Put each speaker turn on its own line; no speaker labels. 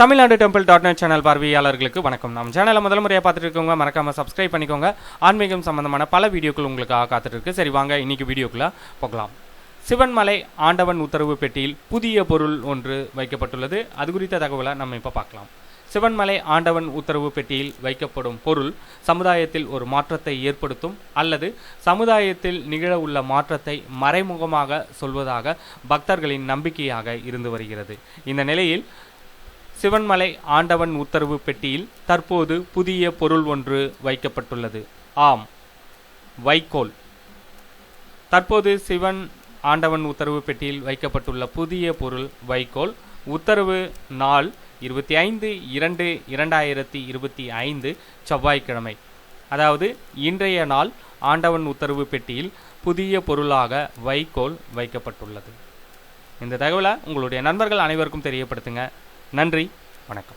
Tamil Nadu temple dot net channel பார்வையாளர்களுக்கு வணக்கம். நம்ம சேனலை முதல் முறையாக பார்த்துட்டு இருக்கவங்க மறக்காமல் சப்ஸ்கிரைப் பண்ணிக்கோங்க. ஆன்மீகம் சம்பந்தமான பல வீடியோக்கள் உங்களுக்காக காத்துட்டுருக்கு. சரி வாங்க இன்னைக்கு வீடியோக்குள்ளே போகலாம். சிவன்மலை ஆண்டவன் உத்தரவு பெட்டியில் புதிய பொருள் ஒன்று வைக்கப்பட்டுள்ளது. அது குறித்த தகவலை நம்ம இப்போ பார்க்கலாம். சிவன்மலை ஆண்டவன் உத்தரவு பெட்டியில் வைக்கப்படும் பொருள் சமுதாயத்தில் ஒரு மாற்றத்தை ஏற்படுத்தும் அல்லது சமுதாயத்தில் நிகழ உள்ள மாற்றத்தை மறைமுகமாக சொல்வதாக பக்தர்களின் நம்பிக்கையாக இருந்து வருகிறது. இந்த நிலையில் சிவன்மலை ஆண்டவன் உத்தரவு பெட்டியில் தற்போது புதிய பொருள் ஒன்று வைக்கப்பட்டுள்ளது. ஆம் வைக்கோல். தற்போது சிவன் ஆண்டவன் உத்தரவு பெட்டியில் வைக்கப்பட்டுள்ள புதிய பொருள் வைக்கோல். உத்தரவு நாள் இருபத்தி ஐந்து இரண்டு இரண்டாயிரத்தி இருபத்தி ஐந்து செவ்வாய்க்கிழமை. அதாவது இன்றைய நாள் ஆண்டவன் உத்தரவு பெட்டியில் புதிய பொருளாக வைக்கோல் வைக்கப்பட்டுள்ளது. இந்த தகவலை உங்களுடைய நண்பர்கள் அனைவருக்கும் தெரியப்படுத்துங்க. நன்றி வணக்கம்.